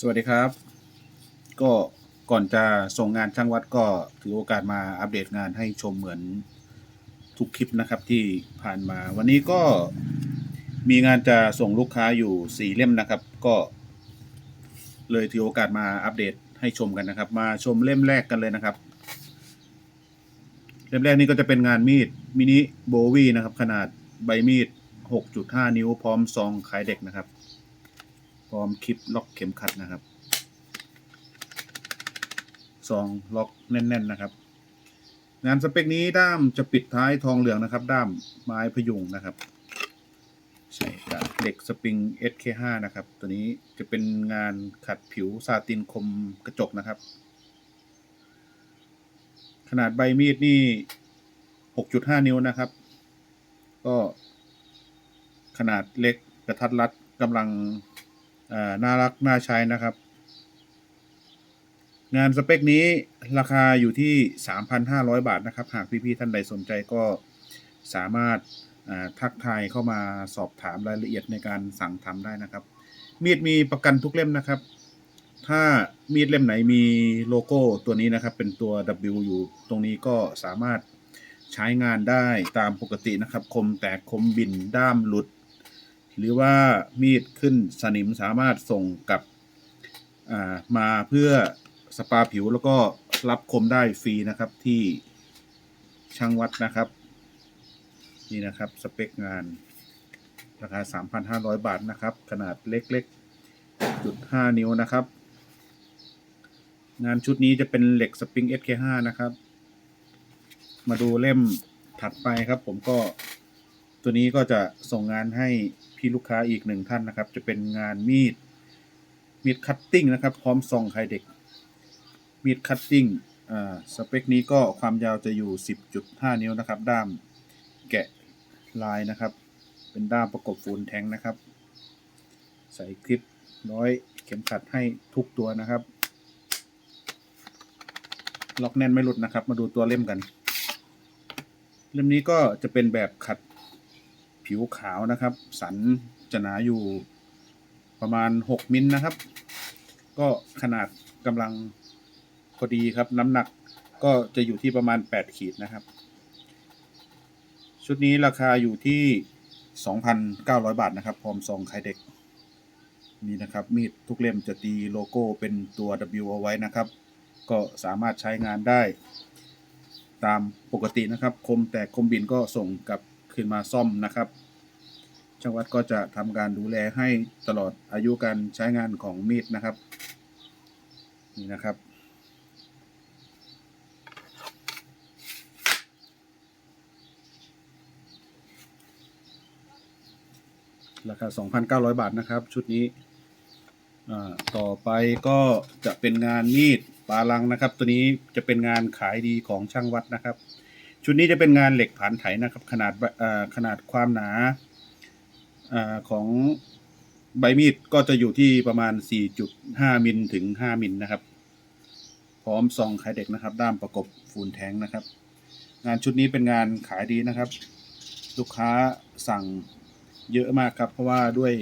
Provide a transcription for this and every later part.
สวัสดีครับ ก็ก่อนจะส่งงานช่างวัดก็ถือโอกาสมาอัปเดตงานให้ชมเหมือนทุกคลิปนะครับที่ผ่านมา วันนี้ก็มีงานจะส่งลูกค้าอยู่สี่เล่มนะครับ ก็ เลยถือโอกาสมาอัปเดตให้ชมกันนะครับ มาชมเล่มแรกกันเลยนะครับ เล่มแรกนี้ก็จะเป็นงานมีดมินิโบวีนะครับ ขนาดใบมีด 6.5 นิ้วพร้อมซองขายเด็กนะครับ พร้อมคลิปล็อกเข็มขัดนะครับซองล็อกแน่น ๆ นะครับ งานสเปคนี้ด้ามจะปิดท้ายทองเหลืองนะครับ ด้ามไม้พยุงนะครับ ใช่กับเหล็กสปริง SK5 นะครับ ตัวนี้จะเป็นงานขัดผิวซาตินคมกระจกนะครับ ขนาดใบมีดนี่ 6.5 นิ้วนะครับ ก็ขนาดเล็กกระทัดรัดกำลัง น่ารักน่าใช้นะครับ งานสเปคนี้ราคาอยู่ที่ 3,500 บาทนะครับ หากพี่ๆท่านใดสนใจก็สามารถทักทายเข้ามาสอบถามรายละเอียดในการสั่งทำได้นะครับ มีดมีประกันทุกเล่มนะครับ ถ้ามีดเล่มไหนมีโลโก้ตัวนี้นะครับ เป็นตัว W อยู่ตรงนี้ก็สามารถใช้งานได้ตามปกตินะครับ คมแตกคมบินด้ามหลุด หรือว่ามีดขึ้นสนิมสามารถส่งกลับมาเพื่อสปาผิวแล้วก็รับคมได้ฟรีนะครับที่ช่างวัดนะครับ นี่นะครับสเปคงานราคา 3,500 บาทนะครับ ขนาดเล็กๆจุด5นิ้วนะครับ งานชุดนี้จะเป็นเหล็กสปริง SK5 นะครับ มาดูเล่มถัดไปครับ ผมก็ตัวนี้ก็จะส่งงานให้ พี่ลูกค้าอีกหนึ่งท่านนะครับ จะเป็นงานมีด มีดคัตติ้งนะครับ พร้อมซองไข่เด็ก มีดคัตติ้งอ่าสเปคนี้ก็ความยาวจะอยู่ 10.5 นิ้วนะครับ ด้ามแกะลายนะครับ เป็นด้ามประกบฟูลแทงนะครับ ใส่คลิปร้อยเข็มขัดให้ทุกตัวนะครับ ล็อกแน่นไม่หลุดนะครับ มาดูตัวเล่มกัน เล่มนี้ก็จะเป็นแบบขัด ผิวขาวนะครับ สันจะหนาอยู่ประมาณ 6 มิลนะครับ ก็ขนาดกำลังพอดีครับ น้ำหนักก็จะอยู่ที่ประมาณ 8 ขีดนะครับ ชุดนี้ราคาอยู่ที่ 2,900 บาทนะครับ พร้อมซองไข่เด็ก นี่นะครับ มีดทุกเล่มจะตีโลโก้เป็นตัว W เอาไว้นะครับ ก็สามารถใช้งานได้ ตามปกตินะครับ คมแตกคมบินก็ส่งกับ คืนมาซ่อมนะครับช่างวัดก็จะทำการดูแลให้ตลอดอายุการใช้งานของมีดนะครับ นี่นะครับ ราคา 2,900 บาทนะครับ ชุดนี้ต่อไปก็จะเป็นงานมีดปาลังนะครับ ตัวนี้จะเป็นงานขายดีของช่างวัดนะครับ ชุดนี้จะเป็นงานเหล็กผานไถนะครับ ขนาดขนาดความหนาอของใบมีดก็จะอยู่ที่ประมาณ 4.5 มิลถึง 5 มิลนะครับ พร้อมซองขายเด็กนะครับ ด้ามประกบฟูลแทงนะครับ งานชุดนี้เป็นงานขายดีนะครับ ลูกค้าสั่งเยอะมากครับ เพราะว่าด้วย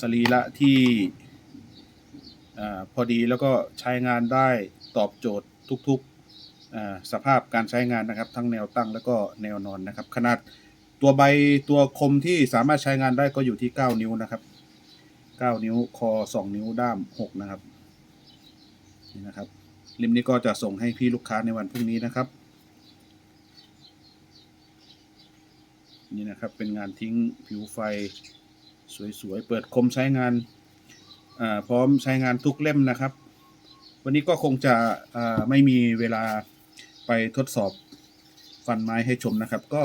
สรีระที่อพอดีแล้วก็ใช้งานได้ตอบโจทย์ทุกๆ สภาพการใช้งานนะครับ ทั้งแนวตั้งแล้วก็แนวนอนนะครับ ขนาดตัวใบตัวคมที่สามารถใช้งานได้ก็อยู่ที่ 9 นิ้วนะครับ 9 นิ้วคอ 2 นิ้วด้าม 6 นะครับนี่นะครับริมนี้ก็จะส่งให้พี่ลูกค้าในวันพรุ่งนี้นะครับ นี่นะครับเป็นงานทิ้งผิวไฟสวยๆ เปิดคมใช้งานพร้อมใช้งานทุกเล่มนะครับ วันนี้ก็คงจะไม่มีเวลา ไปทดสอบฟันไม้ให้ชมนะครับ ก็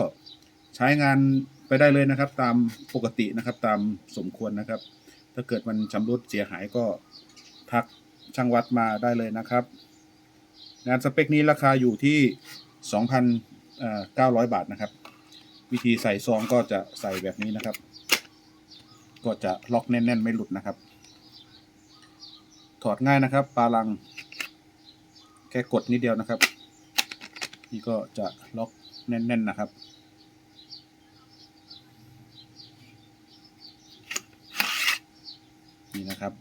ใช้งานไปได้เลยนะครับ ตามปกตินะครับ ตามสมควรนะครับ ถ้าเกิดมันชำรุดเสียหายก็ทักช่างวัดมาได้เลยนะครับ งานสเปคนี้ราคาอยู่ที่ 2,900 บาทนะครับ วิธีใส่ซองก็จะใส่แบบนี้นะครับ ก็จะล็อกแน่น ๆ ไม่หลุดนะครับ ถอดง่ายนะครับ ปลาลังแค่กดนิดเดียวนะครับ นี่ก็จะล็อกแน่นๆนะครับ นี่นะครับ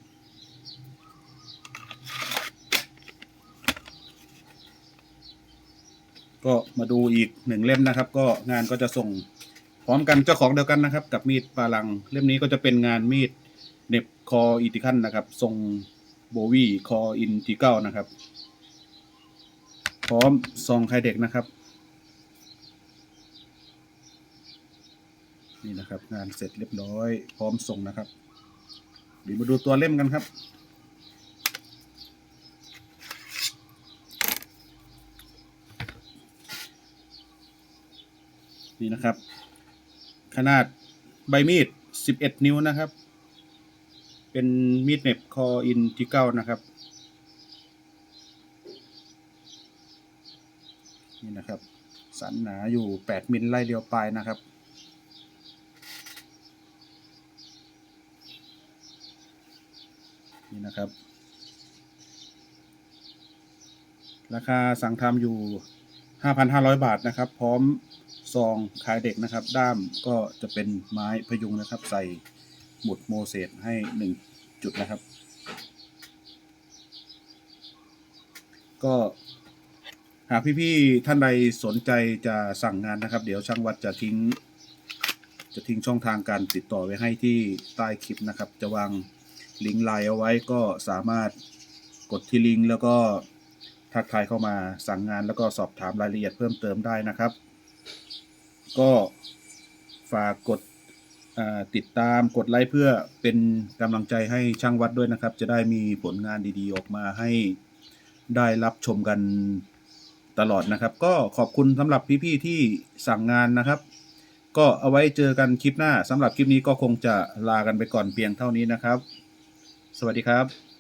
ก็มาดูอีกหนึ่งเล่มนะครับ ก็งานก็จะส่งพร้อมกันเจ้าของเดียวกันนะครับ กับมีดปาลัง เล่มนี้ก็จะเป็นงานมีดเน็บคออิติคันนะครับ ทรงโบวีคออินทิเก้านะครับ พร้อมซองไข่เด็กนะครับ นี่นะครับ งานเสร็จเรียบร้อย พร้อมส่งนะครับเดี๋ยวมาดูตัวเล่มกันครับ นี่นะครับ ขนาดใบมีด 11 นิ้วนะครับ เป็นมีดเน็บคออินที่เก้านะครับ นะครับ สันหนาอยู่ 8 มิลไล่เดียวปลายนะครับ นี่นะครับ ราคาสั่งทำอยู่ 5,500 บาทนะครับ พร้อมซองขายเด็กนะครับ ด้ามก็จะเป็นไม้พยุงนะครับ ใส่หมุดโมเสสให้1จุดนะครับ ก็ หากพี่ๆท่านใดสนใจจะสั่งงานนะครับ เดี๋ยวช่างวัดจะทิ้ง จะทิ้งช่องทางการติดต่อไว้ให้ที่ใต้คลิปนะครับ จะวางลิงก์ไลน์เอาไว้ก็สามารถกดที่ลิงก์แล้วก็ทักทายเข้ามาสั่งงานแล้วก็สอบถามรายละเอียดเพิ่มเติมได้นะครับ ก็ฝากกดติดตามกดไลค์เพื่อเป็นกำลังใจให้ช่างวัดด้วยนะครับ จะได้มีผลงานดีๆ ออกมาให้ได้รับชมกัน ตลอดนะครับ ก็ขอบคุณสำหรับพี่ๆที่สั่งงานนะครับ ก็เอาไว้เจอกันคลิปหน้าสำหรับคลิปนี้ก็คงจะลากันไปก่อนเพียงเท่านี้นะครับ สวัสดีครับ